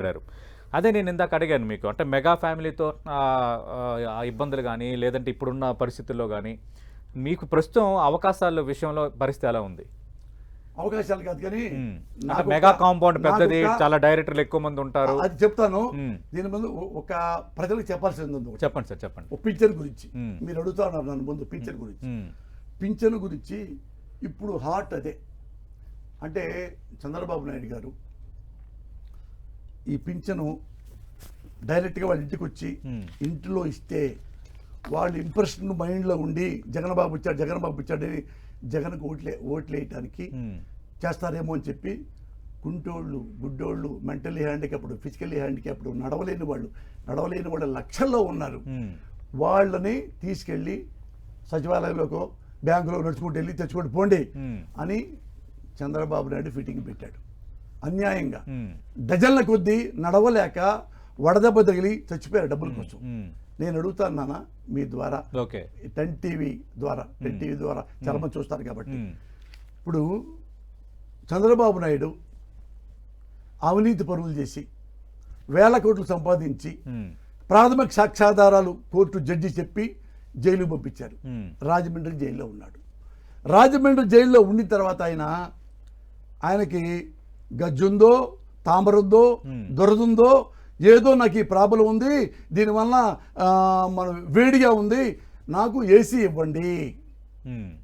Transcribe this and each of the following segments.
మాట్లాడారు అదే నేను ఇందాక అడిగాను మీకు అంటే మెగా ఫ్యామిలీతో ఇబ్బందులు కానీ లేదంటే ఇప్పుడున్న పరిస్థితుల్లో కానీ మీకు ప్రస్తుతం అవకాశాల విషయంలో పరిస్థితి ఎలా ఉంది? అవకాశాలు కాదు కానీ మెగా కాంపౌండ్ పెద్దది చాలా డైరెక్టర్లు ఎక్కువ మంది ఉంటారు. అది చెప్తాను. దీని ముందు ఒక ప్రజలకు చెప్పాల్సింది ఉంది. చెప్పండి సార్ చెప్పండి. పింఛన్ గురించి. మీరు అడుగుతా ఉన్నారు నన్ను ముందు పింఛన్ గురించి. పింఛన్ గురించి ఇప్పుడు హాట్ అదే. అంటే చంద్రబాబు నాయుడు గారు ఈ పింఛను డైరెక్ట్గా వాళ్ళ ఇంటికి వచ్చి. ఇంటిలో ఇస్తే వాళ్ళ ఇంప్రెషన్ మైండ్లో ఉండి జగన్బాబు వచ్చాడు జగన్బాబు వచ్చాడని జగన్కు ఓట్లే ఓట్లు వేయటానికి ఉమ్, చేస్తారేమో అని చెప్పి కుంటోళ్ళు గుడ్డోళ్ళు మెంటలీ హ్యాండిక్యాప్డ్ ఫిజికల్లీ హ్యాండిక్యాప్డ్ నడవలేని వాళ్ళు నడవలేని వాళ్ళు లక్షల్లో ఉన్నారు. వాళ్ళని తీసుకెళ్ళి సచివాలయంలోకో బ్యాంకులో నడుచుకుంటూ వెళ్ళి తెచ్చుకుంటూ పోండి అని చంద్రబాబు నాయుడు ఫిట్టింగ్ పెట్టాడు. అన్యాయంగా. డజన్ల కొద్దీ నడవలేక వడదెబ్బ తగిలి చచ్చిపోయారు డబ్బుల కోసం. నేను అడుగుతాను నాన్న మీ ద్వారా. ఓకే. టెన్ టీవీ ద్వారా టెన్ టీవీ ద్వారా చాలా మంది చూస్తారు కాబట్టి. ఇప్పుడు చంద్రబాబు నాయుడు అవినీతి పరువులు చేసి వేల కోట్లు సంపాదించి ప్రాథమిక సాక్ష్యాధారాలు కోర్టు జడ్జి చెప్పి జైలు పంపించారు. రాజమండ్రి జైల్లో ఉన్నాడు. రాజమండ్రి జైల్లో ఉండిన తర్వాత ఆయన ఆయనకి గజ్జుందో తామరుందో. దొరదుందో ఏదో నాకు ఈ ప్రాబ్లం ఉంది దీనివల్ల మన వేడిగా ఉంది నాకు ఏసీ ఇవ్వండి.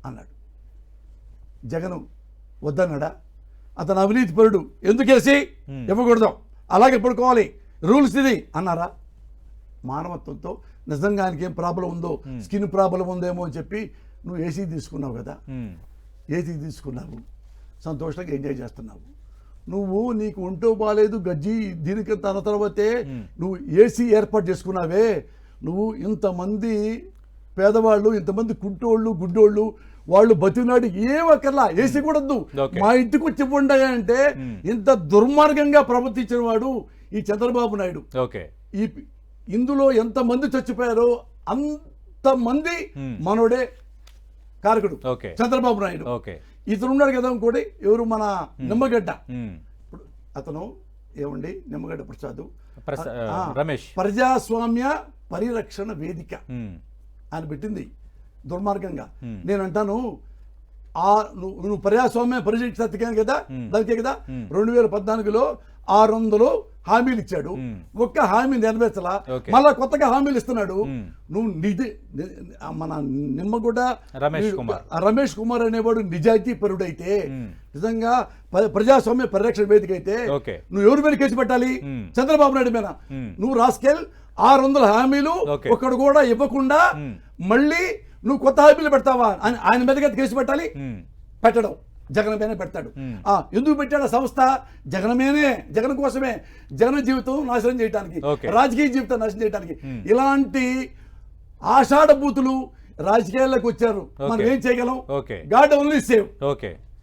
అన్నాడు. జగను వద్దన్నాడా? అతను అవినీతి పరుడు. ఎందుకేసి. ఇవ్వకూడదు. అలాగే పడుకోవాలి. రూల్స్ ఇది. అన్నారా? మానవత్వంతో నిజంగా ఆయనకి ఏం ప్రాబ్లం ఉందో స్కిన్ ప్రాబ్లం ఉందేమో అని చెప్పి నువ్వు ఏసీ తీసుకున్నావు కదా. ఏసీ తీసుకున్నావు. సంతోషంగా ఎంజాయ్ చేస్తున్నావు. నువ్వు నీకు ఒంటో బాగాలేదు గజ్జి దీనికి తన తర్వాతే నువ్వు ఏసీ ఏర్పాటు చేసుకున్నావే. నువ్వు ఇంతమంది పేదవాళ్ళు ఇంతమంది కుంటోళ్ళు గుడ్డోళ్ళు వాళ్ళు బతినాడు ఏం అక్కర్లా? ఏసీ కూడా వద్దు. మా ఇంటికి వచ్చి ఇవ్వండి అంటే ఇంత దుర్మార్గంగా ప్రవర్తించిన వాడు ఈ చంద్రబాబు నాయుడు. ఓకే. ఈ ఇందులో ఎంతమంది చచ్చిపోయారో అంతమంది మనోడే కారకుడు చంద్రబాబు నాయుడు. ఓకే. ఇతను ఉన్నాడు కదా ఇంకోటి ఎవరు మన నిమ్మగడ్డ. ఇప్పుడు అతను ఏమండి? నిమ్మగడ్డ ప్రసాద్. రమేష్. ప్రజాస్వామ్య పరిరక్షణ వేదిక ఆయన పెట్టింది దుర్మార్గంగా. నేను అంటాను ఆ నువ్వు ప్రజాస్వామ్య పరిరక్షణ కదా దానికే కదా? రెండు వేల పద్నాలుగులో ఆరు వందలు హామీలు ఇచ్చాడు ఒక్క హామీ నెరవేర్చలా. మళ్ళా కొత్తగా హామీలు ఇస్తున్నాడు. నువ్వు నిధి ని- మన నిమ్మగూడ రమేష్ కుమార్. ఆ రమేష్ కుమార్ అనేవాడు నిజాయితీ పరుడైతే. నిజంగా ప్రజాస్వామ్య పరిరక్షణ వేదిక అయితే. నువ్వు ఎవరి మీద కేసు పెట్టాలి. చంద్రబాబు నాయుడు మీద. నువ్వు రాస్కెల్ ఆరు వందల హామీలు. ఒకడు కూడా ఇవ్వకుండా. మళ్ళీ నువ్వు కొత్త హామీలు పెడతావా అని ఆయన మీదగా కేసు పెట్టాలి పెట్టడం జగన్ పెడతాడు. ఆ, ఎందుకు పెట్టాడు ఆ సంస్థ? జగన్ మీదనే జగన్ కోసమే. జగన్ జీవితం నాశనం చేయడానికి. రాజకీయ జీవితం నాశనం చేయడానికి ఇలాంటి ఆషాఢ బూతులు రాజకీయాల్లోకి వచ్చారు. మనం. ఏం చేయగలం? God only save. ఓకే.